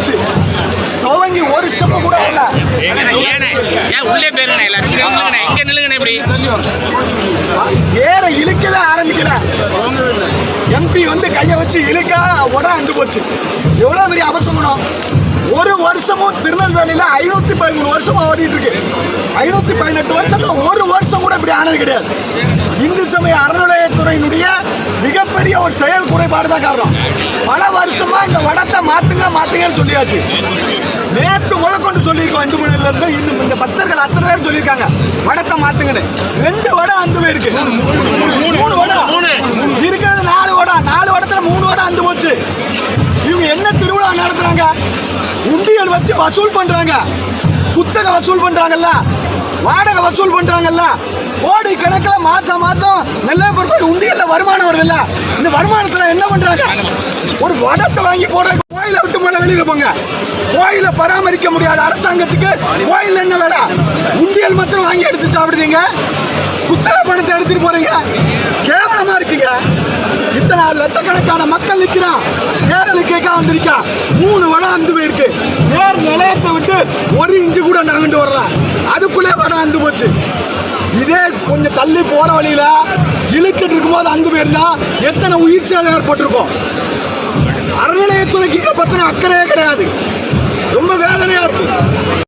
போச்சு. துவங்கி ஒரு ஸ்டெப்பு கூட வரல. ஏண்ணே ஏன் உள்ளே போயிருங்கண்ணே எல்லாரும். இங்க நில்லுங்கண்ணே இப்படி ஏற இழுக்கவே ஆரம்பிக்கல. எம்பி வந்து கையை வச்சு இழுக்க உடனே அந்து போச்சு. எவ்வளோ பெரிய அவசரம் ஒரு வருஷமும் திருநெல்வேலியில் ஐநூற்றி பதிமூணு வருஷமா ஓடிட்டு இருக்கு. ஐநூற்றி பதினெட்டு வருஷத்துல ஒரு வருஷம் கூட இப்படி ஆனது கிடையாது. இந்து சமய அறநிலையத்துறையினுடைய மிகப்பெரிய ஒரு செயல் குறைபாடு தான் காரணம். பல வருஷமா இந்த வடத்தை மாத்துங்க மாத்துங்கன்னு சொல்லியாச்சு. நேற்று முதற்கொண்டு சொல்லியிருக்கோம் இந்து மணில இருந்து இந்த இந்த பக்தர்கள் அத்தனை பேர் சொல்லியிருக்காங்க. வடத்தை மாத்துங்கன்னு. ரெண்டு வடம் அந்த இருக்கு மூணு வடம் இருக்கிறது நாலு வடம் நாலு வடத்துல மூணு வடம் அந்து போச்சு. இவங்க என்ன திருவிழா நடத்துறாங்க? உண்டியல் வச்சு வசூல் பண்றாங்க. குத்தகை வசூல் பண்றாங்கல்ல. வாடகை வசூல் பண்றாங்கல்ல. கோடி கணக்கில் மாசம் மாசம் நெல்லை கோயில் உண்டியல்ல வருமானம் வருதுல்ல. இந்த வருமானத்துல என்ன பண்றாங்க? ஒரு வடத்தை வாங்கி போட கோயிலை விட்டு மேல வெளியில போங்க. கோயிலை பராமரிக்க முடியாத அரசாங்கத்துக்கு கோயில் என்ன வேலை? உண்டியல் மட்டும் வாங்கி எடுத்து சாப்பிடுறீங்க. குத்தகை பணத்தை எடுத்துட்டு போறீங்க. கேவலமா இருக்குங்க. இத்தனை லட்சக்கணக்கான மக்கள் நிற்கிறான் கேரளுக்கு வந்திருக்கா. மூணு வடம் அந்து போயிருக்கு. நேர் நிலையத்தை விட்டு ஒரு இன்ச்சு கூட நாங்கிட்டு வரல. அதுக்குள்ளே வடம் அந்து போச்சு. இதே கொஞ்சம் தள்ளி போற வழியில இழுக்கிட்டு இருக்கும்போது அந்து போயிருந்தா எத்தனை உயிர் சேதம் ஏற்பட்டிருக்கும். அறநிலையத்துறைக்கு இதை பற்றின அக்கறையே கிடையாது. ரொம்ப வேதனையா இருக்கும்